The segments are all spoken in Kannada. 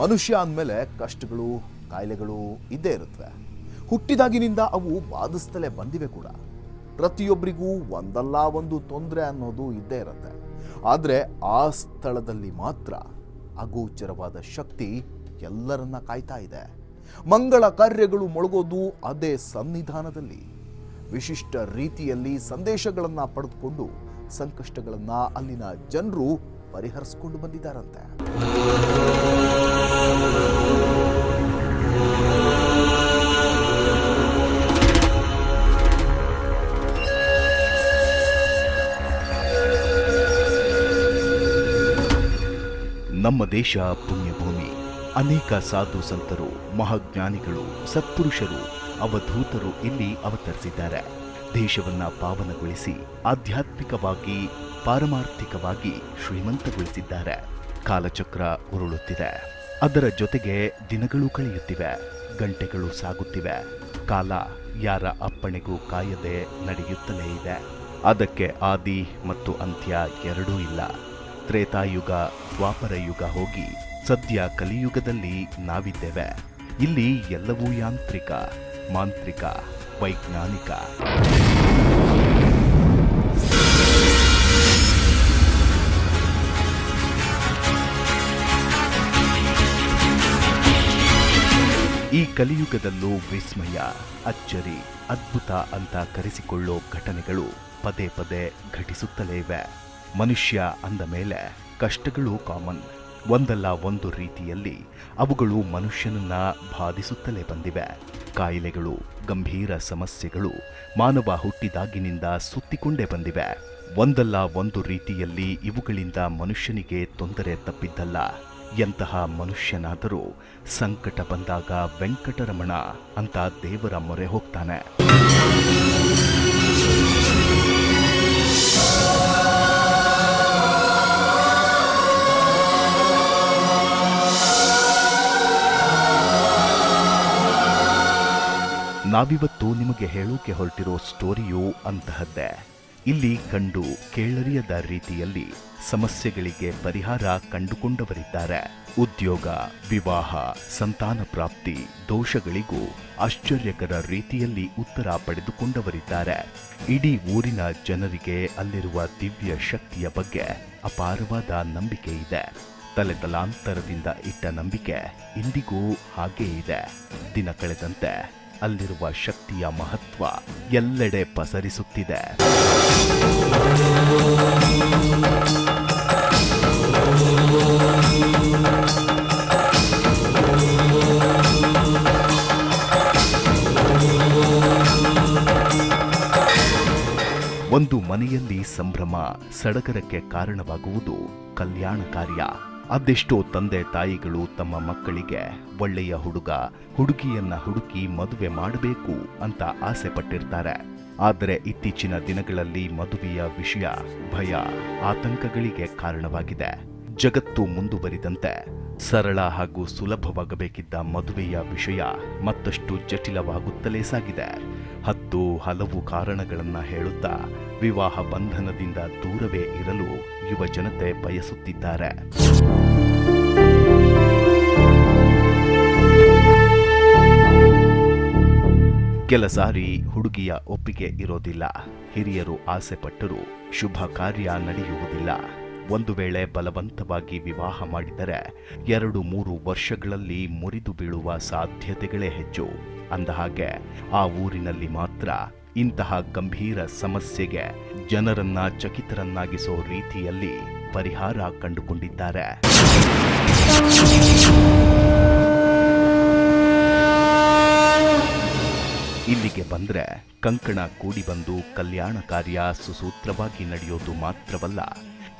ಮನುಷ್ಯ ಅಂದಮೇಲೆ ಕಷ್ಟಗಳು, ಕಾಯಿಲೆಗಳು ಇದ್ದೇ ಇರುತ್ತವೆ ಹುಟ್ಟಿದಾಗಿನಿಂದ ಅವು ಬಾಧಿಸ್ತಲೇ ಬಂದಿವೆ ಕೂಡ. ಪ್ರತಿಯೊಬ್ಬರಿಗೂ ಒಂದಲ್ಲ ಒಂದು ತೊಂದರೆ ಅನ್ನೋದು ಇದ್ದೇ ಇರುತ್ತೆ. ಆದರೆ ಆ ಸ್ಥಳದಲ್ಲಿ ಮಾತ್ರ ಅಗೋಚರವಾದ ಶಕ್ತಿ ಎಲ್ಲರನ್ನ ಕಾಯ್ತಾ ಇದೆ. ಮಂಗಳ ಕಾರ್ಯಗಳು ಮೊಳಗೋದು ಅದೇ ಸನ್ನಿಧಾನದಲ್ಲಿ. ವಿಶಿಷ್ಟ ರೀತಿಯಲ್ಲಿ ಸಂದೇಶಗಳನ್ನು ಪಡೆದುಕೊಂಡು ಸಂಕಷ್ಟಗಳನ್ನು ಅಲ್ಲಿನ ಜನರು ಪರಿಹರಿಸಿಕೊಂಡು ಬಂದಿದ್ದಾರಂತೆ. ನಮ್ಮ ದೇಶ ಪುಣ್ಯಭೂಮಿ. ಅನೇಕ ಸಾಧು ಸಂತರು, ಮಹಾಜ್ಞಾನಿಗಳು, ಸತ್ಪುರುಷರು, ಅವಧೂತರು ಇಲ್ಲಿ ಅವತರಿಸಿದ್ದಾರೆ. ದೇಶವನ್ನ ಪಾವನಗೊಳಿಸಿ, ಆಧ್ಯಾತ್ಮಿಕವಾಗಿ, ಪಾರಮಾರ್ಥಿಕವಾಗಿ ಶ್ರೀಮಂತಗೊಳಿಸಿದ್ದಾರೆ. ಕಾಲಚಕ್ರ ಉರುಳುತ್ತಿದೆ. ಅದರ ಜೊತೆಗೆ ದಿನಗಳು ಕಳೆಯುತ್ತಿವೆ, ಗಂಟೆಗಳು ಸಾಗುತ್ತಿವೆ, ಕಾಲ ಯಾರ ಅಪ್ಪಣೆಗೂ ಕಾಯದೆ ನಡೆಯುತ್ತಲೇ ಇದೆ. ಅದಕ್ಕೆ ಆದಿ ಮತ್ತು ಅಂತ್ಯ ಎರಡೂ ಇಲ್ಲ. ತ್ರೇತಾಯುಗ ದ್ವಾಪರ ಯುಗ ಹೋಗಿ ಸದ್ಯ ಕಲಿಯುಗದಲ್ಲಿ ನಾವಿದ್ದೇವೆ. ಇಲ್ಲಿ ಎಲ್ಲವೂ ಯಾಂತ್ರಿಕ, ಮಾಂತ್ರಿಕ, ವೈಜ್ಞಾನಿಕ. ಈ ಕಲಿಯುಗದಲ್ಲೂ ವಿಸ್ಮಯ, ಅಚ್ಚರಿ, ಅದ್ಭುತ ಅಂತ ಕರೆಸಿಕೊಳ್ಳೋ ಘಟನೆಗಳು ಪದೇ ಪದೇ ಘಟಿಸುತ್ತಲೇ ಇವೆ. ಮನುಷ್ಯ ಅಂದ ಮೇಲೆ ಕಷ್ಟಗಳು ಕಾಮನ್. ಒಂದಲ್ಲ ಒಂದು ರೀತಿಯಲ್ಲಿ ಅವುಗಳು ಮನುಷ್ಯನನ್ನ ಬಾಧಿಸುತ್ತಲೇ ಬಂದಿವೆ. ಕಾಯಿಲೆಗಳು, ಗಂಭೀರ ಸಮಸ್ಯೆಗಳು ಮಾನವ ಹುಟ್ಟಿದಾಗಿನಿಂದ ಸುತ್ತಿಕೊಂಡೇ ಬಂದಿವೆ. ಒಂದಲ್ಲ ಒಂದು ರೀತಿಯಲ್ಲಿ ಇವುಗಳಿಂದ ಮನುಷ್ಯನಿಗೆ ತೊಂದರೆ ತಪ್ಪಿದ್ದಲ್ಲ. ಎಂತಹ ಮನುಷ್ಯನಾದರೂ ಸಂಕಟ ಬಂದಾಗ ವೆಂಕಟರಮಣ ಅಂತ ದೇವರ ಮೊರೆ ಹೋಗ್ತಾನೆ. ನಾವಿವತ್ತು ನಿಮಗೆ ಹೇಳೋಕೆ ಹೊರಟಿರೋ ಸ್ಟೋರಿಯು ಅಂತಹದ್ದೇ. ಇಲ್ಲಿ ಕಂಡು ಕೇಳರಿಯದ ರೀತಿಯಲ್ಲಿ ಸಮಸ್ಯೆಗಳಿಗೆ ಪರಿಹಾರ ಕಂಡುಕೊಂಡವರಿದ್ದಾರೆ. ಉದ್ಯೋಗ, ವಿವಾಹ, ಸಂತಾನ ಪ್ರಾಪ್ತಿ, ದೋಷಗಳಿಗೂ ಆಶ್ಚರ್ಯಕರ ರೀತಿಯಲ್ಲಿ ಉತ್ತರ ಪಡೆದುಕೊಂಡವರಿದ್ದಾರೆ. ಇಡೀ ಊರಿನ ಜನರಿಗೆ ಅಲ್ಲಿರುವ ದಿವ್ಯ ಶಕ್ತಿಯ ಬಗ್ಗೆ ಅಪಾರವಾದ ನಂಬಿಕೆ ಇದೆ. ತಲೆತಲಾಂತರದಿಂದ ಇಟ್ಟ ನಂಬಿಕೆ ಇಂದಿಗೂ ಹಾಗೇ ಇದೆ. ದಿನ ಕಳೆದಂತೆ ಅಲ್ಲಿರುವ ಶಕ್ತಿಯ ಮಹತ್ವ ಎಲ್ಲೆಡೆ ಪಸರಿಸುತ್ತಿದೆ. ಒಂದು ಮನೆಯಲ್ಲಿ ಸಂಭ್ರಮ ಸಡಗರಕ್ಕೆ ಕಾರಣವಾಗುವುದು ಕಲ್ಯಾಣ ಕಾರ್ಯ ಅದೆಷ್ಟೋ ತಂದೆ ತಾಯಿಗಳು ತಮ್ಮ ಮಕ್ಕಳಿಗೆ, ಒಳ್ಳೆಯ ಹುಡುಗ, ಹುಡುಗಿಯನ್ನ ಹುಡುಕಿ ಮದುವೆ ಮಾಡಬೇಕು ಅಂತ ಆಸೆ ಪಟ್ಟಿರ್ತಾರೆ ಆದರೆ ಇತ್ತೀಚಿನ ದಿನಗಳಲ್ಲಿ ಮದುವೆಯ ವಿಷಯ, ಭಯ, ಆತಂಕಗಳಿಗೆ ಕಾರಣವಾಗಿದೆ. ಜಗತ್ತು ಮುಂದುವರಿದಂತೆ ಸರಳ ಹಾಗೂ ಸುಲಭವಾಗಬೇಕಿದ್ದ ಮದುವೆಯ ವಿಷಯ ಮತ್ತಷ್ಟು ಜಟಿಲವಾಗುತ್ತಲೇ ಸಾಗಿದೆ. ಹತ್ತು ಹಲವು ಕಾರಣಗಳನ್ನ ಹೇಳುತ್ತಾ ವಿವಾಹ ಬಂಧನದಿಂದ ದೂರವೇ ಇರಲು ಯುವ ಜನತೆ ಬಯಸುತ್ತಿದ್ದಾರೆ. ಕೆಲ ಸಾರಿ ಹುಡುಗಿಯ ಒಪ್ಪಿಗೆ ಇರೋದಿಲ್ಲ. ಹಿರಿಯರು ಆಸೆ ಪಟ್ಟರೂ ಶುಭ ಕಾರ್ಯ ನಡೆಯುವುದಿಲ್ಲ. ಒಂದು ವೇಳೆ ಬಲವಂತವಾಗಿ ವಿವಾಹ ಮಾಡಿದರೆ ಎರಡು ಮೂರು ವರ್ಷಗಳಲ್ಲಿ ಮುರಿದು ಬೀಳುವ ಸಾಧ್ಯತೆಗಳೇ ಹೆಚ್ಚು. ಅಂದಹಾಗೆ ಆ ಊರಿನಲ್ಲಿ ಮಾತ್ರ ಇಂತಹ ಗಂಭೀರ ಸಮಸ್ಯೆಗೆ ಜನರನ್ನ ಚಕಿತರನ್ನಾಗಿಸೋ ರೀತಿಯಲ್ಲಿ ಪರಿಹಾರ ಕಂಡುಕೊಂಡಿದ್ದಾರೆ. ಇಲ್ಲಿಗೆ ಬಂದ್ರೆ ಕಂಕಣ ಕೂಡಿ ಬಂದು ಕಲ್ಯಾಣ ಕಾರ್ಯ ಸುಸೂತ್ರವಾಗಿ ನಡೆಯೋದು ಮಾತ್ರವಲ್ಲ,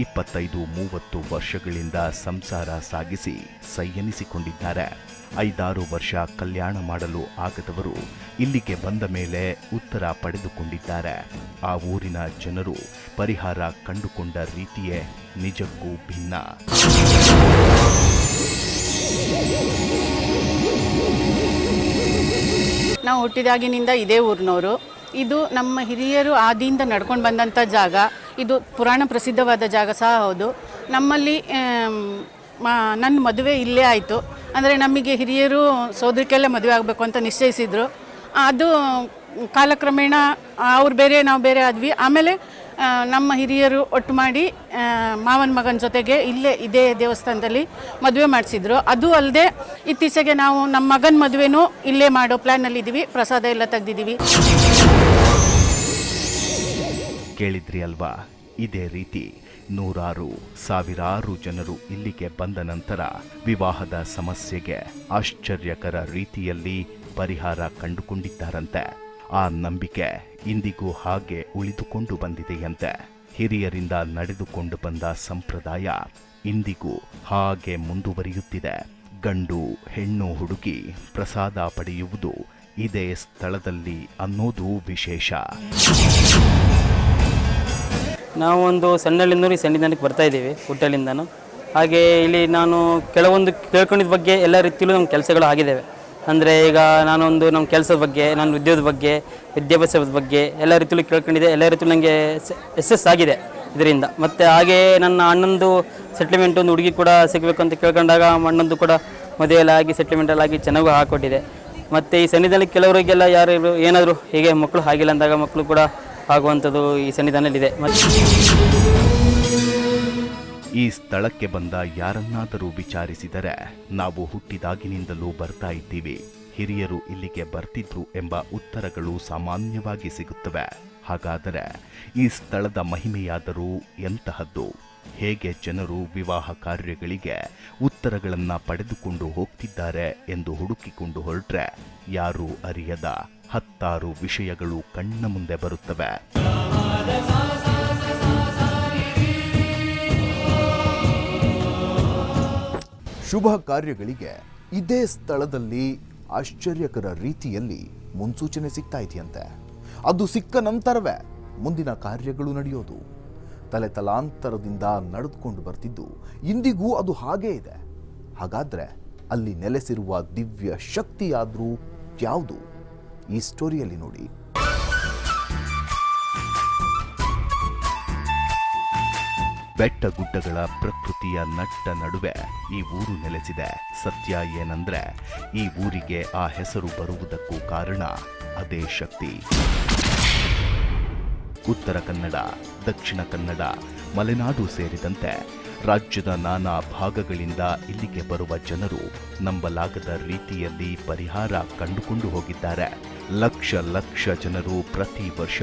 ಇಪ್ಪತ್ತೈದು, ಮೂವತ್ತು ವರ್ಷಗಳಿಂದ ಸಂಸಾರ ಸಾಗಿಸಿ ಸಂಯನಿಸಿಕೊಂಡಿದ್ದಾರೆ. ಐದಾರು ವರ್ಷ ಕಲ್ಯಾಣ ಮಾಡಲು ಆಗದವರು ಇಲ್ಲಿಗೆ ಬಂದ ಮೇಲೆ ಉತ್ತರ ಪಡೆದುಕೊಂಡಿದ್ದಾರೆ. ಆ ಊರಿನ ಜನರು ಪರಿಹಾರ ಕಂಡುಕೊಂಡ ರೀತಿಯೇ ನಿಜಕ್ಕೂ ಭಿನ್ನ. ನಾವು ಹುಟ್ಟಿದಾಗಿನಿಂದ ಇದೇ ಊರಿನವರು. ಇದು ನಮ್ಮ ಹಿರಿಯರು ಆದಿಯಿಂದ ನಡ್ಕೊಂಡು ಬಂದಂಥ ಜಾಗ. ಇದು ಪುರಾಣ ಪ್ರಸಿದ್ಧವಾದ ಜಾಗ ಸಹ ಹೌದು. ನಮ್ಮಲ್ಲಿ ನನ್ನ ಮದುವೆ ಇಲ್ಲೇ ಆಯಿತು. ಅಂದರೆ ನಮಗೆ ಹಿರಿಯರು ಸೋದರಿಕೆಲ್ಲ ಮದುವೆ ಆಗಬೇಕು ಅಂತ ನಿಶ್ಚಯಿಸಿದರು. ಅದು ಕಾಲಕ್ರಮೇಣ ಅವ್ರು ಬೇರೆ, ನಾವು ಬೇರೆ ಆದ್ವಿ. ಆಮೇಲೆ ನಮ್ಮ ಹಿರಿಯರು ಒಟ್ಟು ಮಾಡಿ ಮಾವನ ಮಗನ ಜೊತೆಗೆ ಇಲ್ಲೇ ಇದೇ ದೇವಸ್ಥಾನದಲ್ಲಿ ಮದುವೆ ಮಾಡಿಸಿದ್ರು. ಅದು ಅಲ್ಲದೆ ಇತ್ತೀಚೆಗೆ ನಾವು ನಮ್ಮ ಮಗನ ಮದುವೆನೂ ಇಲ್ಲೇ ಮಾಡೋ ಪ್ಲ್ಯಾನಲ್ಲಿದ್ದೀವಿ ಪ್ರಸಾದ ಎಲ್ಲ ತೆಗ್ದಿದ್ದೀವಿ ಕೇಳಿದ್ರಿ ಅಲ್ವಾ? ಇದೇ ರೀತಿ. ನೂರಾರು ಸಾವಿರಾರು ಜನರು ಇಲ್ಲಿಗೆ ಬಂದ ನಂತರ ವಿವಾಹದ ಸಮಸ್ಯೆಗೆ ಆಶ್ಚರ್ಯಕರ ರೀತಿಯಲ್ಲಿ ಪರಿಹಾರ ಕಂಡುಕೊಂಡಿದ್ದಾರಂತೆ. ಆ ನಂಬಿಕೆ ಇಂದಿಗೂ ಹಾಗೆ ಉಳಿದುಕೊಂಡು ಬಂದಿದೆಯಂತೆ. ಹಿರಿಯರಿಂದ ನಡೆದುಕೊಂಡು ಬಂದ ಸಂಪ್ರದಾಯ ಇಂದಿಗೂ ಹಾಗೆ ಮುಂದುವರಿಯುತ್ತಿದೆ. ಗಂಡು, ಹೆಣ್ಣು ಹುಡುಗಿ ಪ್ರಸಾದ ಪಡೆಯುವುದು ಇದೇ ಸ್ಥಳದಲ್ಲಿ ಅನ್ನೋದು ವಿಶೇಷ. ನಾವು ಒಂದು ಸಣ್ಣಲ್ಲಿಂದ ಈ ಸನ್ನಿಧಾನಕ್ಕೆ ಬರ್ತಾ ಇದ್ದೀವಿ, ಹುಟ್ಟಲಿಂದನೂ. ಹಾಗೆ ಇಲ್ಲಿ ನಾನು ಕೆಲವೊಂದು ಕೇಳ್ಕೊಂಡಿದ್ದ ಬಗ್ಗೆ ಎಲ್ಲ ರೀತಿಯಲ್ಲೂ ನಮ್ಮ ಕೆಲಸಗಳು ಆಗಿದ್ದಾವೆ. ಅಂದರೆ ಈಗ ನಾನೊಂದು ನಮ್ಮ ಕೆಲಸದ ಬಗ್ಗೆ ನಾನು ಉದ್ಯೋಗದ ಬಗ್ಗೆ, ವಿದ್ಯಾಭ್ಯಾಸದ ಬಗ್ಗೆ ಎಲ್ಲ ರೀತಿಯಲ್ಲೂ ಕೇಳ್ಕೊಂಡಿದ್ದೆ, ಎಲ್ಲ ರೀತಿಯಲ್ಲೂ ನನಗೆ ಎಸ್ ಆಗಿದೆ ಇದರಿಂದ. ಮತ್ತು ಹಾಗೆ ನನ್ನ ಅಣ್ಣಂದು ಸೆಟ್ಲ್ಮೆಂಟ್ ಒಂದು ಹುಡುಗಿ ಕೂಡ ಸಿಗಬೇಕು ಅಂತ ಕೇಳ್ಕೊಂಡಾಗ ಅಣ್ಣಂದು ಕೂಡ ಮದುವೆಯಲ್ಲಾಗಿ ಸೆಟ್ಲ್ಮೆಂಟಲ್ಲಾಗಿ ಚೆನ್ನಾಗೂ ಹಾಕ್ಕೊಟ್ಟಿದೆ ಮತ್ತು ಈ ಸನ್ನಿಧಾನಕ್ಕೆ ಕೆಲವರಿಗೆಲ್ಲ ಯಾರು ಏನಾದರೂ ಹೀಗೆ ಮಕ್ಕಳು ಆಗಿಲ್ಲ ಅಂದಾಗ ಮಕ್ಕಳು ಕೂಡ ಆಗುವಂಥದ್ದು ಈ ಸನ್ನಿಧಾನದಲ್ಲಿದೆ. ಈ ಸ್ಥಳಕ್ಕೆ ಬಂದ ಯಾರನ್ನಾದರೂ ವಿಚಾರಿಸಿದರೆ ನಾವು ಹುಟ್ಟಿದಾಗಿನಿಂದಲೂ ಬರ್ತಾ ಇದ್ದೀವಿ. ಹಿರಿಯರು ಇಲ್ಲಿಗೆ ಬರ್ತಿದ್ರು ಎಂಬ ಉತ್ತರಗಳು ಸಾಮಾನ್ಯವಾಗಿ ಸಿಗುತ್ತವೆ. ಹಾಗಾದರೆ ಈ ಸ್ಥಳದ ಮಹಿಮೆಯಾದರೂ ಎಂತಹದ್ದು? ಹೇಗೆ ಜನರು ವಿವಾಹ ಕಾರ್ಯಗಳಿಗೆ ಉತ್ತರಗಳನ್ನು ಪಡೆದುಕೊಂಡು ಹೋಗ್ತಿದ್ದಾರೆ ಎಂದು ಹುಡುಕಿಕೊಂಡು ಹೊರಟ್ರೆ ಯಾರೂ ಅರಿಯದ? ಹತ್ತಾರು ವಿಷಯಗಳು ಕಣ್ಣ ಮುಂದೆ ಬರುತ್ತವೆ. ಶುಭ ಕಾರ್ಯಗಳಿಗೆ ಇದೇ ಸ್ಥಳದಲ್ಲಿ ಆಶ್ಚರ್ಯಕರ ರೀತಿಯಲ್ಲಿ ಮುನ್ಸೂಚನೆ ಸಿಗ್ತಾ ಇದೆಯಂತೆ. ಅದು ಸಿಕ್ಕ ನಂತರವೇ ಮುಂದಿನ ಕಾರ್ಯಗಳು ನಡೆಯೋದು. ತಲೆ ತಲಾಂತರದಿಂದ ನಡೆದುಕೊಂಡು ಬರ್ತಿದ್ದು ಇಂದಿಗೂ ಅದು ಹಾಗೇ ಇದೆ. ಹಾಗಾದರೆ ಅಲ್ಲಿ ನೆಲೆಸಿರುವ ದಿವ್ಯ ಶಕ್ತಿಯಾದರೂ ಯಾವುದು? ಈ ಸ್ಟೋರಿಯಲ್ಲಿ ನೋಡಿ. ಬೆಟ್ಟ ಗುಡ್ಡಗಳ ಪ್ರಕೃತಿಯ ನಟ್ಟ ನಡುವೆ ಈ ಊರು ನೆಲೆಸಿದೆ. ಸತ್ಯ ಏನಂದ್ರೆ, ಈ ಊರಿಗೆ ಆ ಹೆಸರು ಬರುವುದಕ್ಕೂ ಕಾರಣ ಅದೇ ಶಕ್ತಿ. ಉತ್ತರ ಕನ್ನಡ, ದಕ್ಷಿಣ ಕನ್ನಡ, ಮಲೆನಾಡು ಸೇರಿದಂತೆ ರಾಜ್ಯದ ನಾನಾ ಭಾಗಗಳಿಂದ ಇಲ್ಲಿಗೆ ಬರುವ ಜನರು ನಂಬಲಾಗದ ರೀತಿಯಲ್ಲಿ ಪರಿಹಾರ ಕಂಡುಕೊಂಡು ಹೋಗಿದ್ದಾರೆ. ಲಕ್ಷ ಲಕ್ಷ ಜನರು ಪ್ರತಿ ವರ್ಷ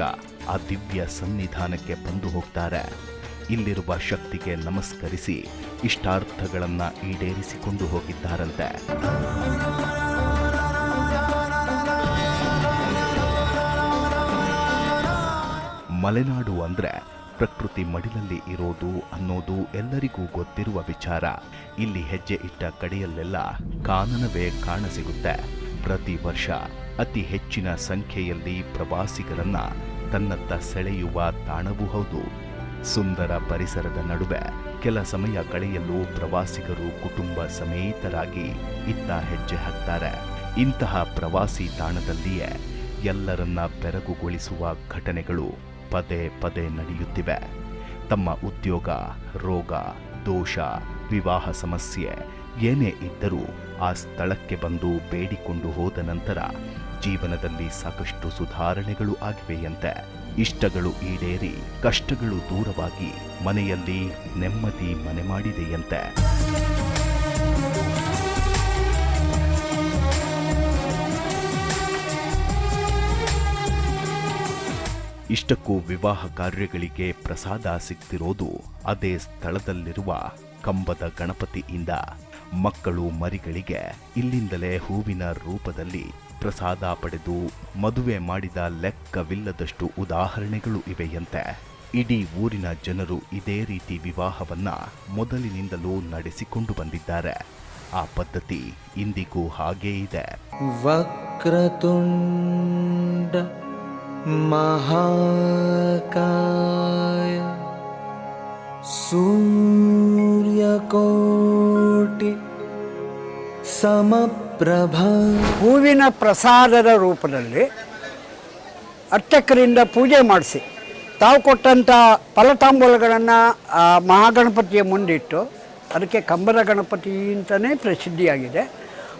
ಆ ದಿವ್ಯ ಸನ್ನಿಧಾನಕ್ಕೆ ಬಂದು ಹೋಗ್ತಾರೆ. ಇಲ್ಲಿರುವ ಶಕ್ತಿಗೆ ನಮಸ್ಕರಿಸಿ ಇಷ್ಟಾರ್ಥಗಳನ್ನು ಈಡೇರಿಸಿಕೊಂಡು ಹೋಗಿದ್ದಾರಂತೆ. ಮಲೆನಾಡು ಅಂದ್ರೆ ಪ್ರಕೃತಿ ಮಡಿಲಲ್ಲಿ ಇರೋದು ಅನ್ನೋದು ಎಲ್ಲರಿಗೂ ಗೊತ್ತಿರುವ ವಿಚಾರ. ಇಲ್ಲಿ ಹೆಜ್ಜೆ ಇಟ್ಟ ಕಡೆಯಲ್ಲೆಲ್ಲ ಕಾನನವೇ ಕಾಣಸಿಗುತ್ತೆ ಪ್ರತಿ ವರ್ಷ ಅತಿ ಹೆಚ್ಚಿನ ಸಂಖ್ಯೆಯಲ್ಲಿ ಪ್ರವಾಸಿಗರನ್ನ ತನ್ನತ್ತ ಸೆಳೆಯುವ ತಾಣವೂ ಹೌದು. ಸುಂದರ ಪರಿಸರದ ನಡುವೆ ಕೆಲ ಸಮಯ ಕಳೆಯಲು ಪ್ರವಾಸಿಗರು ಕುಟುಂಬ ಸಮೇತರಾಗಿ ಇತ್ತ ಹೆಜ್ಜೆ ಹಾಕ್ತಾರೆ. ಇಂತಹ ಪ್ರವಾಸಿ ತಾಣದಲ್ಲಿಯೇ ಎಲ್ಲರನ್ನ ಬೆರಗುಗೊಳಿಸುವ ಘಟನೆಗಳು ಪದೇ ಪದೇ ನಡೆಯುತ್ತಿವೆ. ತಮ್ಮ ಉದ್ಯೋಗ, ರೋಗ, ದೋಷ, ವಿವಾಹ ಸಮಸ್ಯೆ ಏನೇ ಇದ್ದರೂ ಆ ಸ್ಥಳಕ್ಕೆ ಬಂದು ಬೇಡಿಕೊಂಡು ಹೋದ ನಂತರ ಜೀವನದಲ್ಲಿ ಸಾಕಷ್ಟು ಸುಧಾರಣೆಗಳು ಆಗಿವೆಯಂತೆ. ಇಷ್ಟಗಳು ಈಡೇರಿ, ಕಷ್ಟಗಳು ದೂರವಾಗಿ ಮನೆಯಲ್ಲಿ ನೆಮ್ಮದಿ ಮನೆ ಮಾಡಿದೆಯಂತೆ. ಇಷ್ಟಕ್ಕೂ ವಿವಾಹ ಕಾರ್ಯಗಳಿಗೆ ಪ್ರಸಾದ ಸಿಕ್ತಿರೋದು ಅದೇ ಸ್ಥಳದಲ್ಲಿರುವ ಕಂಬದ ಗಣಪತಿಯಿಂದ. ಮಕ್ಕಳು ಮರಿಗಳಿಗೆ ಇಲ್ಲಿಂದಲೇ ಹೂವಿನ ರೂಪದಲ್ಲಿ ಪ್ರಸಾದ ಪಡೆದು ಮದುವೆ ಮಾಡಿದ ಲೆಕ್ಕವಿಲ್ಲದಷ್ಟು ಉದಾಹರಣೆಗಳು ಇವೆಯಂತೆ. ಇಡೀ ಊರಿನ ಜನರು ಇದೇ ರೀತಿ ವಿವಾಹವನ್ನ ಮೊದಲಿನಿಂದಲೂ ನಡೆಸಿಕೊಂಡು ಬಂದಿದ್ದಾರೆ. ಆ ಪದ್ಧತಿ ಇಂದಿಗೂ ಹಾಗೇ ಇದೆ. ವಕ್ರತುಂಡ महाकाय सूर्यकोटि समप्रभ ಹೂವಿನ ಪ್ರಸಾದದ ರೂಪದಲ್ಲಿ ಅರ್ಚಕರಿಂದ ಪೂಜೆ ಮಾಡಿಸಿ ತಾವು ಕೊಟ್ಟಂಥ ಫಲತಾಂಬೂಲಗಳನ್ನು ಮಹಾಗಣಪತಿಯ ಮುಂದಿಟ್ಟು ಅದಕ್ಕೆ ಕಂಬದ ಗಣಪತಿ ಅಂತಲೇ ಪ್ರಸಿದ್ಧಿಯಾಗಿದೆ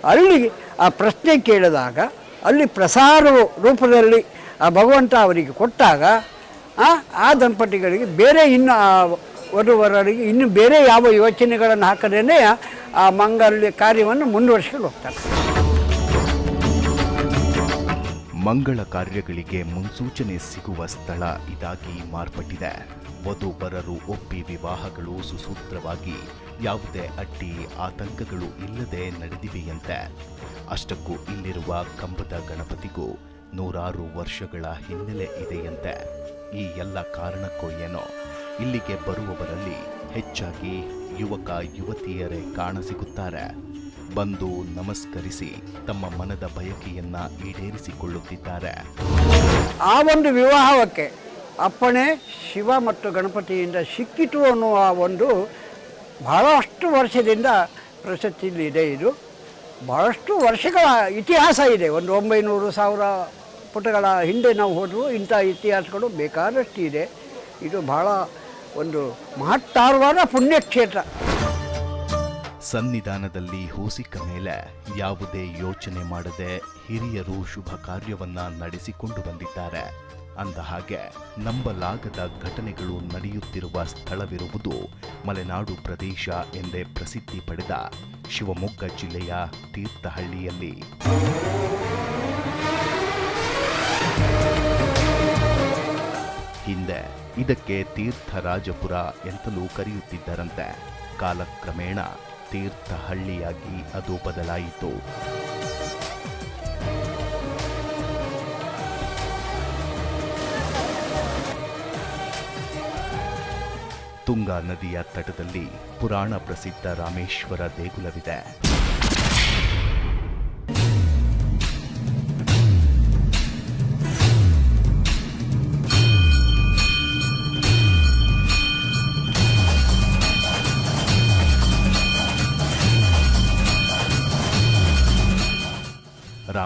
ಅಲ್ಲಿ ಆ ಪ್ರಶ್ನೆ ಕೇಳಿದಾಗ ಅಲ್ಲಿ ಪ್ರಸಾರ ರೂಪದಲ್ಲಿ ಆ ಭಗವಂತ ಅವರಿಗೆ ಕೊಟ್ಟಾಗ, ಆ ದಂಪತಿಗಳಿಗೆ ಬೇರೆ ಇನ್ನು ವಧುವರರಿಗೆ ಇನ್ನು ಬೇರೆ ಯಾವ ಯೋಚನೆಗಳನ್ನು ಹಾಕದೇನೆ ಆ ಮಂಗಲ್ಯ ಕಾರ್ಯವನ್ನು ಮುಂದುವರಿಸಿಕೊಂಡು ಹೋಗ್ತಾರೆ. ಮಂಗಳ ಕಾರ್ಯಗಳಿಗೆ ಮುನ್ಸೂಚನೆ ಸಿಗುವ ಸ್ಥಳ ಇದಾಗಿ ಮಾರ್ಪಟ್ಟಿದೆ. ವಧು ಬರರು ಒಪ್ಪಿ ವಿವಾಹಗಳು ಸುಸೂತ್ರವಾಗಿ, ಯಾವುದೇ ಅಡ್ಡಿ ಆತಂಕಗಳು ಇಲ್ಲದೆ ನಡೆದಿವೆಯಂತೆ. ಅಷ್ಟಕ್ಕೂ ಇಲ್ಲಿರುವ ಕಂಬದ ಗಣಪತಿಗೂ ನೂರಾರು ವರ್ಷಗಳ ಹಿನ್ನೆಲೆ ಇದೆಯಂತೆ. ಈ ಎಲ್ಲ ಕಾರಣಕ್ಕೂ ಏನೋ, ಇಲ್ಲಿಗೆ ಬರುವವರಲ್ಲಿ ಹೆಚ್ಚಾಗಿ ಯುವಕ, ಯುವತಿಯರೇ ಕಾಣಸಿಗುತ್ತಾರೆ. ಬಂದು ನಮಸ್ಕರಿಸಿ ತಮ್ಮ ಮನದ ಬಯಕೆಯನ್ನ ಈಡೇರಿಸಿಕೊಳ್ಳುತ್ತಿದ್ದಾರೆ. ಆ ಒಂದು ವಿವಾಹಕ್ಕೆ ಅಪ್ಪಣೆ ಶಿವ ಮತ್ತು ಗಣಪತಿಯಿಂದ ಸಿಕ್ಕಿತು ಅನ್ನುವ ಒಂದು ಬಹಳಷ್ಟು ವರ್ಷದಿಂದ ಪ್ರಸಿದ್ಧಿಲಿದೆ ಇದು. ಬಹಳಷ್ಟು ವರ್ಷಗಳ ಇತಿಹಾಸ ಇದೆ. ಒಂದು ಒಂಬೈನೂರು ಸಾವಿರ ಪುಟಗಳ ಹಿಂದೆ ನಾವು ಹೋದರೂ ಇಂಥ ಇತಿಹಾಸಗಳು ಬೇಕಾದಷ್ಟು ಇದೆ. ಇದು ಬಹಳ ಒಂದು ಮಹತ್ತಾರವಾದ ಪುಣ್ಯಕ್ಷೇತ್ರ. ಸನ್ನಿಧಾನದಲ್ಲಿ ಹೂಸಿಕ್ಕ ಮೇಲೆ ಯಾವುದೇ ಯೋಚನೆ ಮಾಡದೆ ಹಿರಿಯರು ಶುಭ ಕಾರ್ಯವನ್ನ ನಡೆಸಿಕೊಂಡು ಬಂದಿದ್ದಾರೆ. ಅಂದ ಹಾಗೆ ನಂಬಲಾಗದ ಘಟನೆಗಳು ನಡೆಯುತ್ತಿರುವ ಸ್ಥಳವಿರುವುದು ಮಲೆನಾಡು ಪ್ರದೇಶ ಎಂದೇ ಪ್ರಸಿದ್ಧಿ ಪಡೆದ ಶಿವಮೊಗ್ಗ ಜಿಲ್ಲೆಯ ತೀರ್ಥಹಳ್ಳಿಯಲ್ಲಿ. ಹಿಂದೆ ಇದಕ್ಕೆ ತೀರ್ಥರಾಜಪುರ ಎಂತಲೂ ಕರೆಯುತ್ತಿದ್ದರಂತೆ. ಕಾಲಕ್ರಮೇಣ ತೀರ್ಥಹಳ್ಳಿಯಾಗಿ ಅದು ಬದಲಾಯಿತು. ತುಂಗಾ ನದಿಯ ತಟದಲ್ಲಿ ಪುರಾಣ ಪ್ರಸಿದ್ಧ ರಾಮೇಶ್ವರ ದೇಗುಲವಿದೆ.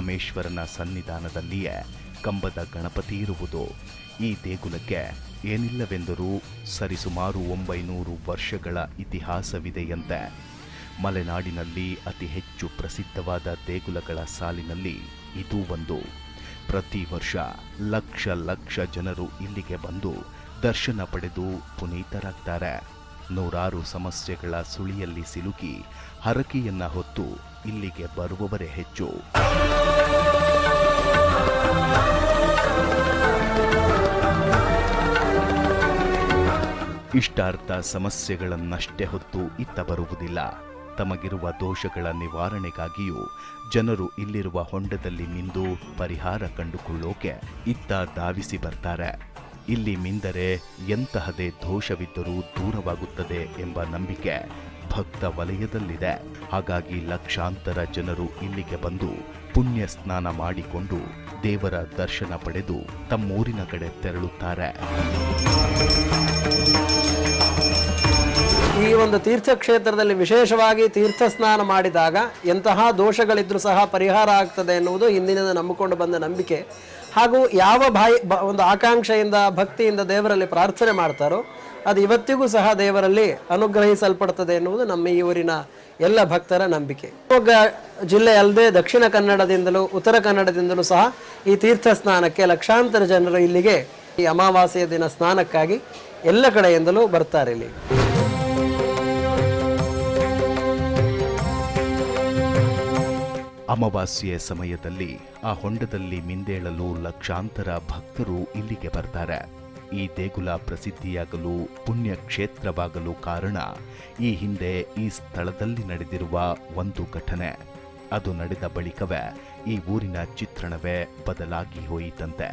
ರಾಮೇಶ್ವರನ ಸನ್ನಿಧಾನದಲ್ಲಿಯೇ ಕಂಬದ ಗಣಪತಿ ಇರುವುದು. ಈ ದೇಗುಲಕ್ಕೆ ಏನಿಲ್ಲವೆಂದರೂ ಸರಿಸುಮಾರು ಒಂಬೈನೂರು ವರ್ಷಗಳ ಇತಿಹಾಸವಿದೆಯಂತೆ. ಮಲೆನಾಡಿನಲ್ಲಿ ಅತಿ ಹೆಚ್ಚು ಪ್ರಸಿದ್ಧವಾದ ದೇಗುಲಗಳ ಸಾಲಿನಲ್ಲಿ ಇದು ಒಂದು. ಪ್ರತಿ ವರ್ಷ ಲಕ್ಷ ಲಕ್ಷ ಜನರು ಇಲ್ಲಿಗೆ ಬಂದು ದರ್ಶನ ಪಡೆದು ಪುನೀತರಾಗ್ತಾರೆ. ನೂರಾರು ಸಮಸ್ಯೆಗಳ ಸುಳಿಯಲ್ಲಿ ಸಿಲುಕಿ ಹರಕೆಯನ್ನ ಹೊತ್ತು ಇಲ್ಲಿಗೆ ಬರುವವರೇ ಹೆಚ್ಚು. ಇಷ್ಟಾರ್ಥ ಸಮಸ್ಯೆಗಳನ್ನಷ್ಟೇ ಹೊತ್ತು ಇತ್ತ ಬರುವುದಿಲ್ಲ. ತಮಗಿರುವ ದೋಷಗಳ ನಿವಾರಣೆಗಾಗಿಯೂ ಜನರು ಇಲ್ಲಿರುವ ಹೊಂಡದಲ್ಲಿ ಮಿಂದು ಪರಿಹಾರ ಕಂಡುಕೊಳ್ಳೋಕೆ ಇತ್ತ ಧಾವಿಸಿ ಬರ್ತಾರೆ. ಇಲ್ಲಿ ಮಿಂದರೆ ಎಂತಹದೇ ದೋಷವಿದ್ದರೂ ದೂರವಾಗುತ್ತದೆ ಎಂಬ ನಂಬಿಕೆ ಭಕ್ತ ವಲಯದಲ್ಲಿದೆ. ಹಾಗಾಗಿ ಲಕ್ಷಾಂತರ ಜನರು ಇಲ್ಲಿಗೆ ಬಂದು ಪುಣ್ಯ ಸ್ನಾನ ಮಾಡಿಕೊಂಡು ದೇವರ ದರ್ಶನ ಪಡೆದು ತಮ್ಮೂರಿನ ಕಡೆ ತೆರಳುತ್ತಾರೆ. ಈ ಒಂದು ತೀರ್ಥಕ್ಷೇತ್ರದಲ್ಲಿ ವಿಶೇಷವಾಗಿ ತೀರ್ಥ ಸ್ನಾನ ಮಾಡಿದಾಗ ಎಂತಹ ದೋಷಗಳಿದ್ರೂ ಸಹ ಪರಿಹಾರ ಆಗ್ತದೆ ಎನ್ನುವುದು ಹಿಂದಿನಿಂದ ನಂಬಿಕೊಂಡು ಬಂದ ನಂಬಿಕೆ. ಹಾಗೂ ಯಾವ ಬಾಯಿ ಒಂದು ಆಕಾಂಕ್ಷೆಯಿಂದ ಭಕ್ತಿಯಿಂದ ದೇವರಲ್ಲಿ ಪ್ರಾರ್ಥನೆ ಮಾಡ್ತಾರೋ ಅದು ಇವತ್ತಿಗೂ ಸಹ ದೇವರಲ್ಲಿ ಅನುಗ್ರಹಿಸಲ್ಪಡ್ತದೆ ಎನ್ನುವುದು ನಮ್ಮ ಈ ಊರಿನ ಎಲ್ಲ ಭಕ್ತರ ನಂಬಿಕೆ. ಶಿವಮೊಗ್ಗ ಜಿಲ್ಲೆ ಅಲ್ಲದೆ ದಕ್ಷಿಣ ಕನ್ನಡದಿಂದಲೂ ಉತ್ತರ ಕನ್ನಡದಿಂದಲೂ ಸಹ ಈ ತೀರ್ಥ ಸ್ನಾನಕ್ಕೆ ಲಕ್ಷಾಂತರ ಜನರು ಇಲ್ಲಿಗೆ ಈ ಅಮಾವಾಸ್ಯೆಯ ದಿನ ಸ್ನಾನಕ್ಕಾಗಿ ಎಲ್ಲ ಕಡೆಯಿಂದಲೂ ಬರ್ತಾರೆ ಇಲ್ಲಿ. ಅಮಾವಾಸ್ಯೆ ಸಮಯದಲ್ಲಿ ಆ ಹೊಂಡದಲ್ಲಿ ಮಿಂದೇಳಲು ಲಕ್ಷಾಂತರ ಭಕ್ತರು ಇಲ್ಲಿಗೆ ಬರ್ತಾರೆ. ಈ ದೇಗುಲ ಪ್ರಸಿದ್ಧಿಯಾಗಲು ಪುಣ್ಯ ಕ್ಷೇತ್ರವಾಗಲು ಕಾರಣ ಈ ಹಿಂದೆ ಈ ಸ್ಥಳದಲ್ಲಿ ನಡೆದಿರುವ ಒಂದು ಘಟನೆ. ಅದು ನಡೆದ ಬಳಿಕವೇ ಈ ಊರಿನ ಚಿತ್ರಣವೇ ಬದಲಾಗಿ ಹೋಯಿತಂತೆ.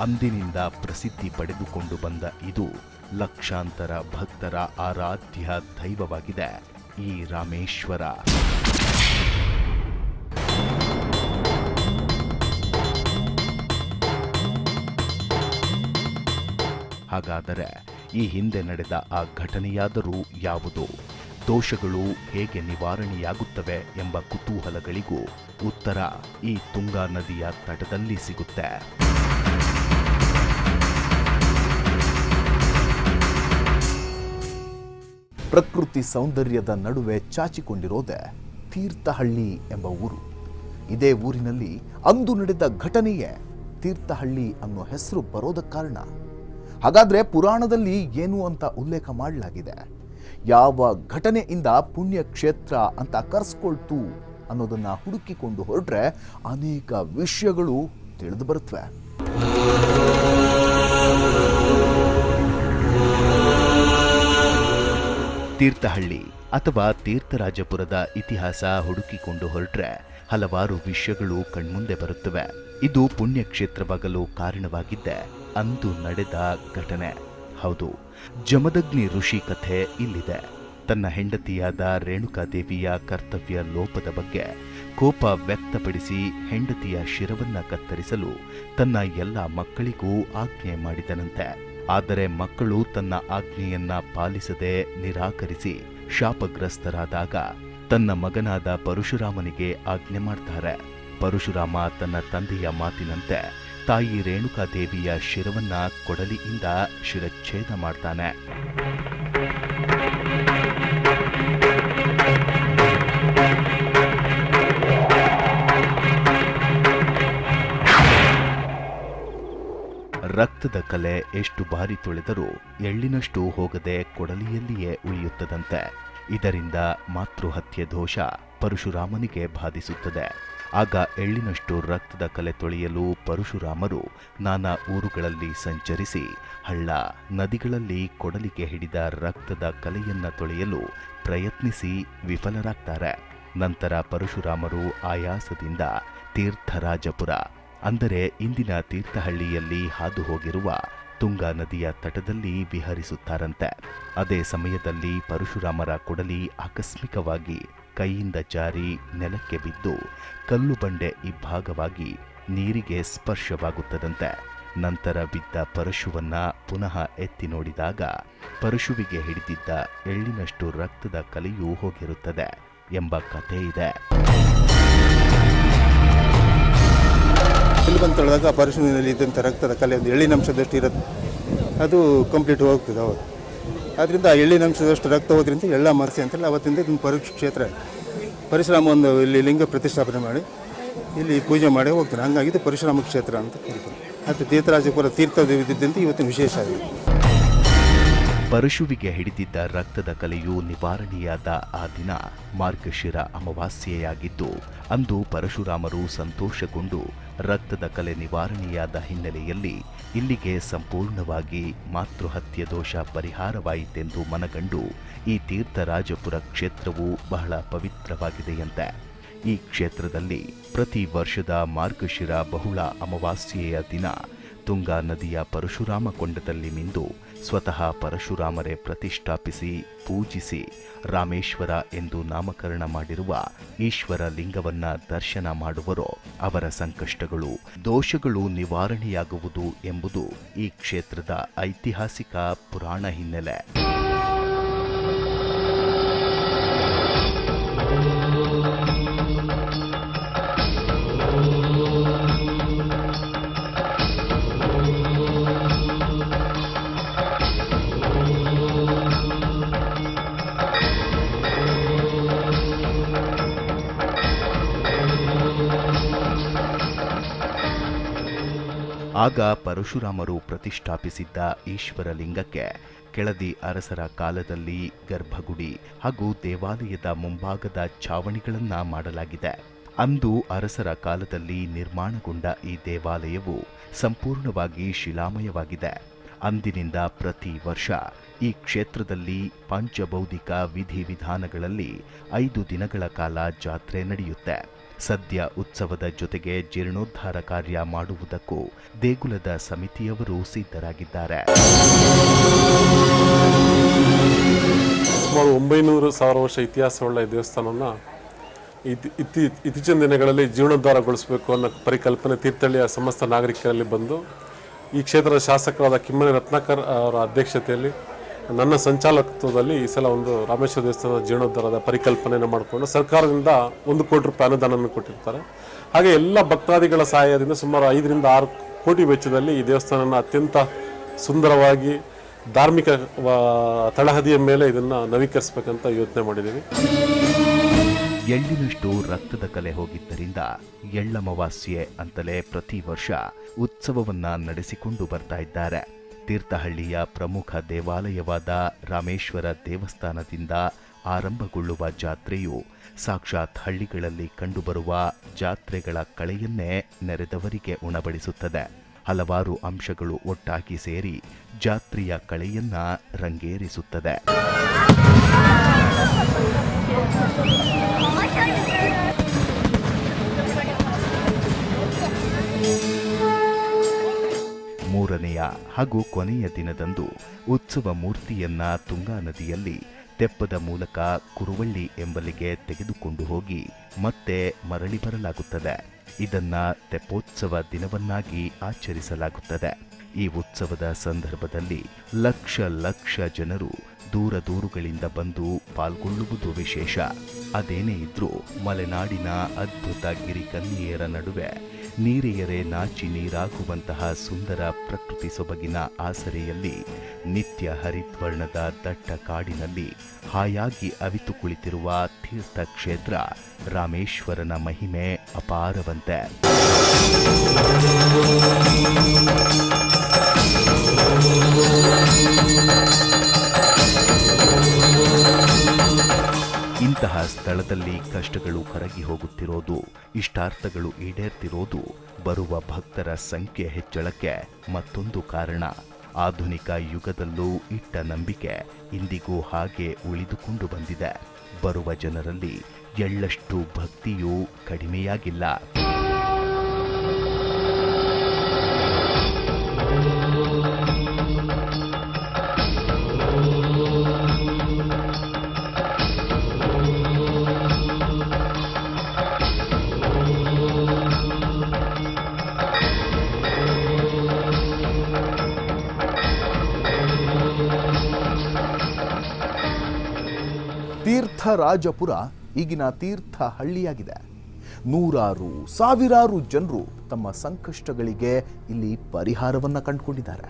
ಅಂದಿನಿಂದ ಪ್ರಸಿದ್ಧಿ ಪಡೆದುಕೊಂಡು ಬಂದ ಇದು ಲಕ್ಷಾಂತರ ಭಕ್ತರ ಆರಾಧ್ಯ ದೈವವಾಗಿದೆ. ಈ ರಾಮೇಶ್ವರ. ಹಾಗಾದರೆ ಈ ಹಿಂದೆ ನಡೆದ ಆ ಘಟನೆಯಾದರೂ ಯಾವುದು? ದೋಷಗಳು ಹೇಗೆ ನಿವಾರಣೆಯಾಗುತ್ತವೆ ಎಂಬ ಕುತೂಹಲಗಳಿಗೂ ಉತ್ತರ ಈ ತುಂಗಾ ನದಿಯ ತಟದಲ್ಲಿ ಸಿಗುತ್ತೆ. ಪ್ರಕೃತಿ ಸೌಂದರ್ಯದ ನಡುವೆ ಚಾಚಿಕೊಂಡಿರೋದೆ ತೀರ್ಥಹಳ್ಳಿ ಎಂಬ ಊರು. ಇದೇ ಊರಿನಲ್ಲಿ ಅಂದು ನಡೆದ ಘಟನೆಯೇ ತೀರ್ಥಹಳ್ಳಿ ಅನ್ನೋ ಹೆಸರು ಬರೋದ ಕಾರಣ. ಹಾಗಾದ್ರೆ ಪುರಾಣದಲ್ಲಿ ಏನು ಅಂತ ಉಲ್ಲೇಖ ಮಾಡಲಾಗಿದೆ? ಯಾವ ಘಟನೆಯಿಂದ ಪುಣ್ಯ ಕ್ಷೇತ್ರ ಅಂತ ಕರೆಸ್ಕೊಳ್ತು ಅನ್ನೋದನ್ನು ಹುಡುಕಿಕೊಂಡು ಹೊರಟ್ರೆ ಅನೇಕ ವಿಷಯಗಳು ತಿಳಿದು ಬರುತ್ತವೆ ತೀರ್ಥಹಳ್ಳಿ ಅಥವಾ ತೀರ್ಥರಾಜಪುರದ ಇತಿಹಾಸ ಹುಡುಕಿಕೊಂಡು ಹೊರಟ್ರೆ ಹಲವಾರು ವಿಷಯಗಳು ಕಣ್ಮುಂದೆ ಬರುತ್ತವೆ. ಇದು ಪುಣ್ಯಕ್ಷೇತ್ರವಾಗಲು ಕಾರಣವಾಗಿದ್ದ ಅಂದು ನಡೆದ ಘಟನೆ. ಹೌದು, ಜಮದಗ್ನಿ ಋಷಿ ಕಥೆ ಇಲ್ಲಿದೆ. ತನ್ನ ಹೆಂಡತಿಯಾದ ರೇಣುಕಾದೇವಿಯ ಕರ್ತವ್ಯ ಲೋಪದ ಬಗ್ಗೆ ಕೋಪ ವ್ಯಕ್ತಪಡಿಸಿ ಹೆಂಡತಿಯ ಶಿರವನ್ನ ಕತ್ತರಿಸಲು ತನ್ನ ಎಲ್ಲ ಮಕ್ಕಳಿಗೂ ಆಜ್ಞೆ ಮಾಡಿದನಂತೆ. ಆದರೆ ಮಕ್ಕಳು ತನ್ನ ಆಜ್ಞೆಯನ್ನ ಪಾಲಿಸದೆ ನಿರಾಕರಿಸಿ ಶಾಪಗ್ರಸ್ತರಾದಾಗ ತನ್ನ ಮಗನಾದ ಪರಶುರಾಮನಿಗೆ ಆಜ್ಞೆ ಮಾಡ್ತಾರೆ. ಪರಶುರಾಮ ತನ್ನ ತಂದೆಯ ಮಾತಿನಂತೆ ತಾಯಿ ರೇಣುಕಾದೇವಿಯ ಶಿರವನ್ನ ಕೊಡಲಿಯಿಂದ ಶಿರಚ್ಛೇದ ಮಾಡ್ತಾನೆ. ರಕ್ತದ ಕಲೆ ಎಷ್ಟು ಬಾರಿ ತೊಳೆದರೂ ಎಳ್ಳಿನಷ್ಟು ಹೋಗದೆ ಕೊಡಲಿಯಲ್ಲಿಯೇ ಉಳಿಯುತ್ತದಂತೆ. ಇದರಿಂದ ಮಾತೃಹತ್ಯೆ ದೋಷ ಪರಶುರಾಮನಿಗೆ ಬಾಧಿಸುತ್ತದೆ. ಆಗ ಎಳ್ಳಿನಷ್ಟು ರಕ್ತದ ಕಲೆ ತೊಳೆಯಲು ಪರಶುರಾಮರು ನಾನಾ ಊರುಗಳಲ್ಲಿ ಸಂಚರಿಸಿ ಹಳ್ಳ ನದಿಗಳಲ್ಲಿ ಕೊಡಲಿಗೆ ಹಿಡಿದ ರಕ್ತದ ಕಲೆಯನ್ನ ತೊಳೆಯಲು ಪ್ರಯತ್ನಿಸಿ ವಿಫಲರಾಗ್ತಾರೆ. ನಂತರ ಪರಶುರಾಮರು ಆಯಾಸದಿಂದ ತೀರ್ಥರಾಜಪುರ, ಅಂದರೆ ಇಂದಿನ ತೀರ್ಥಹಳ್ಳಿಯಲ್ಲಿ ಹಾದು ಹೋಗಿರುವ ತುಂಗಾ ನದಿಯ ತಟದಲ್ಲಿ ವಿಹರಿಸುತ್ತಾರಂತೆ. ಅದೇ ಸಮಯದಲ್ಲಿ ಪರಶುರಾಮರ ಕೊಡಲಿ ಆಕಸ್ಮಿಕವಾಗಿ ಕೈಯಿಂದ ಜಾರಿ ನೆಲಕ್ಕೆ ಬಿದ್ದು ಕಲ್ಲು ಬಂಡೆ ಇಬ್ಬಾಗವಾಗಿ ನೀರಿಗೆ ಸ್ಪರ್ಶವಾಗುತ್ತದಂತೆ. ನಂತರ ಬಿದ್ದ ಪರಶುವನ್ನ ಪುನಃ ಎತ್ತಿ ನೋಡಿದಾಗ ಪರಶುವಿಗೆ ಹಿಡಿದಿದ್ದ ಎಳ್ಳಿನಷ್ಟು ರಕ್ತದ ಕಲೆಯೂ ಹೋಗಿರುತ್ತದೆ ಎಂಬ ಕಥೆ ಇದೆ. ಪರಶುವಿನಲ್ಲಿ ಇದ್ದಂಥ ರಕ್ತದ ಕಲೆ ಒಂದು ಎಳ್ಳಿನಂಶದಷ್ಟು ಇರುತ್ತೆ ಅದು ಕಂಪ್ಲೀಟ್ ಹೋಗ್ತದೆ ಹೌದು ಆದ್ದರಿಂದ ಆ ಎಳ್ಳಿನಂಶದಷ್ಟು ರಕ್ತ ಹೋದ್ರಿಂದ ಎಳ್ಳ ಮರಸಿ ಅಂತೇಳಿ ಅವತ್ತಿಂದ ಇದನ್ನು ಪರೀಕ್ಷ ಕ್ಷೇತ್ರ. ಪರಿಶ್ರಮ ಒಂದು ಇಲ್ಲಿ ಲಿಂಗ ಪ್ರತಿಷ್ಠಾಪನೆ ಮಾಡಿ, ಇಲ್ಲಿ ಪೂಜೆ ಮಾಡಿ ಹೋಗ್ತಾರೆ. ಹಂಗಾಗಿ ಇದು ಪರಶುರಾಮ ಕ್ಷೇತ್ರ ಅಂತ ಕರೀತಾರೆ. ಮತ್ತು ತೀರ್ಥರಾಜಪುರ ತೀರ್ಥವಿದ್ದಂತೆ ಇವತ್ತಿನ ವಿಶೇಷ ಆಗಿದೆ ಪರಶುವಿಗೆ ಹಿಡಿದಿದ್ದ ರಕ್ತದ ಕಲೆಯು ನಿವಾರಣೆಯಾದ ಆ ದಿನ ಮಾರ್ಗಶಿರ ಅಮಾವಾಸ್ಯೆಯಾಗಿದ್ದು ಅಂದು ಪರಶುರಾಮರು ಸಂತೋಷಗೊಂಡು ರಕ್ತದ ಕಲೆ ನಿವಾರಣೆಯಾದ ಹಿನ್ನೆಲೆಯಲ್ಲಿ ಇಲ್ಲಿಗೆ ಸಂಪೂರ್ಣವಾಗಿ ಮಾತೃಹತ್ಯೆ ದೋಷ ಪರಿಹಾರವಾಯಿತೆಂದು ಮನಗಂಡು ಈ ತೀರ್ಥರಾಜಪುರ ಕ್ಷೇತ್ರವು ಬಹಳ ಪವಿತ್ರವಾಗಿದೆಯಂತೆ. ಈ ಕ್ಷೇತ್ರದಲ್ಲಿ ಪ್ರತಿ ವರ್ಷದ ಮಾರ್ಗಶಿರ ಬಹುಳ ಅಮಾವಾಸ್ಯೆಯ ದಿನ ತುಂಗಾ ನದಿಯ ಪರಶುರಾಮ ಕೊಂಡದಲ್ಲಿ ಮಿಂದು ಸ್ವತಃ ಪರಶುರಾಮರೇ ಪ್ರತಿಷ್ಠಾಪಿಸಿ, ಪೂಜಿಸಿ, ರಾಮೇಶ್ವರ ಎಂದು ನಾಮಕರಣ ಮಾಡಿರುವ ಈಶ್ವರ ಲಿಂಗವನ್ನ ದರ್ಶನ ಮಾಡುವರೋ. ಅವರ ಸಂಕಷ್ಟಗಳು, ದೋಷಗಳು ನಿವಾರಣೆಯಾಗುವುದು ಎಂಬುದು ಈ ಕ್ಷೇತ್ರದ ಐತಿಹಾಸಿಕ ಪುರಾಣ ಹಿನ್ನೆಲೆ. ಆಗ ಪರಶುರಾಮರು ಪ್ರತಿಷ್ಠಾಪಿಸಿದ್ದ ಈಶ್ವರ ಲಿಂಗಕ್ಕೆ ಕೆಳದಿ ಅರಸರ ಕಾಲದಲ್ಲಿ ಗರ್ಭಗುಡಿ ಹಾಗೂ ದೇವಾಲಯದ ಮುಂಭಾಗದ ಛಾವಣಿಗಳನ್ನ ಮಾಡಲಾಗಿದೆ. ಅಂದು ಅರಸರ ಕಾಲದಲ್ಲಿ ನಿರ್ಮಾಣಗೊಂಡ ಈ ದೇವಾಲಯವು ಸಂಪೂರ್ಣವಾಗಿ ಶಿಲಾಮಯವಾಗಿದೆ. ಅಂದಿನಿಂದ ಪ್ರತಿ ವರ್ಷ ಈ ಕ್ಷೇತ್ರದಲ್ಲಿ ಪಂಚಬೌದ್ಧಿಕ ವಿಧಿವಿಧಾನಗಳಲ್ಲಿ ಐದು ದಿನಗಳ ಕಾಲ ಜಾತ್ರೆ ನಡೆಯುತ್ತೆ. ಸದ್ಯ ಉತ್ಸವದ ಜೊತೆಗೆ ಜೀರ್ಣೋದ್ಧಾರ ಕಾರ್ಯ ಮಾಡುವುದಕ್ಕೂ ದೇಗುಲದ ಸಮಿತಿಯವರು ಸಿದ್ಧರಾಗಿದ್ದಾರೆ. ಸುಮಾರು ಒಂಬೈನೂರು ಸಾವಿರ ವರ್ಷ ಇತಿಹಾಸವುಳ್ಳ ಈ ದೇವಸ್ಥಾನವನ್ನು ಇತಿ ಇತ್ತಿ ಇತ್ತೀಚಿನ ದಿನಗಳಲ್ಲಿ ಜೀರ್ಣೋದ್ಧಾರಗೊಳಿಸಬೇಕು ಅನ್ನೋ ಪರಿಕಲ್ಪನೆ ತೀರ್ಥಹಳ್ಳಿಯ ಸಮಸ್ತ ನಾಗರಿಕರಲ್ಲಿ ಬಂದು ಈ ಕ್ಷೇತ್ರದ ಶಾಸಕರಾದ ಕಿಮ್ಮನೆ ರತ್ನಾಕರ್ ಅವರ ಅಧ್ಯಕ್ಷತೆಯಲ್ಲಿ ನನ್ನ ಸಂಚಾಲಕತ್ವದಲ್ಲಿ ಈ ಸಲ ಒಂದು ರಾಮೇಶ್ವರ ದೇವಸ್ಥಾನದ ಜೀರ್ಣೋದ್ಧಾರದ ಪರಿಕಲ್ಪನೆಯನ್ನು ಮಾಡಿಕೊಂಡು ಸರ್ಕಾರದಿಂದ ಒಂದು ಕೋಟಿ ರೂಪಾಯಿ ಅನುದಾನವನ್ನು ಕೊಟ್ಟಿರ್ತಾರೆ. ಹಾಗೆ ಎಲ್ಲ ಭಕ್ತಾದಿಗಳ ಸಹಾಯದಿಂದ ಸುಮಾರು ಐದರಿಂದ ಆರು ಕೋಟಿ ವೆಚ್ಚದಲ್ಲಿ ಈ ದೇವಸ್ಥಾನನ ಅತ್ಯಂತ ಸುಂದರವಾಗಿ ಧಾರ್ಮಿಕ ತಳಹದಿಯ ಮೇಲೆ ಇದನ್ನು ನವೀಕರಿಸಬೇಕಂತ ಯೋಚನೆ ಮಾಡಿದ್ದೀವಿ. ಎಳ್ಳಿನಷ್ಟು ರಕ್ತದ ಕಲೆ ಹೋಗಿದ್ದರಿಂದ ಎಳ್ಳಮವಾಸ್ಯೆ ಅಂತಲೇ ಪ್ರತಿ ವರ್ಷ ಉತ್ಸವವನ್ನ ನಡೆಸಿಕೊಂಡು ಬರ್ತಾ ಇದ್ದಾರೆ. ತೀರ್ಥಹಳ್ಳಿಯ ಪ್ರಮುಖ ದೇವಾಲಯವಾದ ರಾಮೇಶ್ವರ ದೇವಸ್ಥಾನದಿಂದ ಆರಂಭಗೊಳ್ಳುವ ಜಾತ್ರೆಯು ಸಾಕ್ಷಾತ್ ಹಳ್ಳಿಗಳಲ್ಲಿ ಕಂಡುಬರುವ ಜಾತ್ರೆಗಳ ಕಳೆಯನ್ನೇ ನೆರೆದವರಿಗೆ ಉಣಬಡಿಸುತ್ತದೆ. ಹಲವಾರು ಅಂಶಗಳು ಒಟ್ಟಾಗಿ ಸೇರಿ ಜಾತ್ರೆಯ ಕಳೆಯನ್ನ ರಂಗೇರಿಸುತ್ತದೆ. ಮೂರನೆಯ ಹಾಗೂ ಕೊನೆಯ ದಿನದಂದು ಉತ್ಸವ ಮೂರ್ತಿಯನ್ನ ತುಂಗಾ ನದಿಯಲ್ಲಿ ತೆಪ್ಪದ ಮೂಲಕ ಕುರುವಳ್ಳಿ ಎಂಬಲ್ಲಿಗೆ ತೆಗೆದುಕೊಂಡು ಹೋಗಿ ಮತ್ತೆ ಮರಳಿ ಬರಲಾಗುತ್ತದೆ. ಇದನ್ನ ತೆಪ್ಪೋತ್ಸವ ದಿನವನ್ನಾಗಿ ಆಚರಿಸಲಾಗುತ್ತದೆ. ಈ ಉತ್ಸವದ ಸಂದರ್ಭದಲ್ಲಿ ಲಕ್ಷ ಲಕ್ಷ ಜನರು ದೂರ ದೂರುಗಳಿಂದ ಬಂದು ಪಾಲ್ಗೊಳ್ಳುವುದು ವಿಶೇಷ. ಅದೇನೇ ಇದ್ರೂ ಮಲೆನಾಡಿನ ಅದ್ಭುತ ಗಿರಿಕನ್ಯೆಯರ ನಡುವೆ ನೀರೆಯರೆ ನಾಚಿ ನೀರಾಗುವಂತಹ ಸುಂದರ ಪ್ರಕೃತಿ ಸೊಬಗಿನ ಆಸರೆಯಲ್ಲಿ ನಿತ್ಯ ಹರಿದ್ವರ್ಣದ ದಟ್ಟ ಕಾಡಿನಲ್ಲಿ ಹಾಯಾಗಿ ಅವಿತು ಕುಳಿತಿರುವ ತೀರ್ಥಕ್ಷೇತ್ರ ರಾಮೇಶ್ವರನ ಮಹಿಮೆ ಅಪಾರವಂತೆ. ಸ್ಥಳದಲ್ಲಿ ಕಷ್ಟಗಳು ಕರಗಿ ಹೋಗುತ್ತಿರೋದು, ಇಷ್ಟಾರ್ಥಗಳು ಈಡೇರ್ತಿರೋದು, ಬರುವ ಭಕ್ತರ ಸಂಖ್ಯೆ ಹೆಚ್ಚಳಕ್ಕೆ ಮತ್ತೊಂದು ಕಾರಣ. ಆಧುನಿಕ ಯುಗದಲ್ಲೂ ಇಟ್ಟ ನಂಬಿಕೆ ಇಂದಿಗೂ ಹಾಗೆ ಉಳಿದುಕೊಂಡು ಬಂದಿದೆ. ಬರುವ ಜನರಲ್ಲಿ ಎಳ್ಳಷ್ಟು ಭಕ್ತಿಯೂ ಕಡಿಮೆಯಾಗಿಲ್ಲ. ತೀರ್ಥರಾಜಪುರ ಈಗಿನ ತೀರ್ಥ ಹಳ್ಳಿಯಾಗಿದೆ ನೂರಾರು ಸಾವಿರಾರು ಜನರು ತಮ್ಮ ಸಂಕಷ್ಟಗಳಿಗೆ ಇಲ್ಲಿ ಪರಿಹಾರವನ್ನು ಕಂಡುಕೊಂಡಿದ್ದಾರೆ.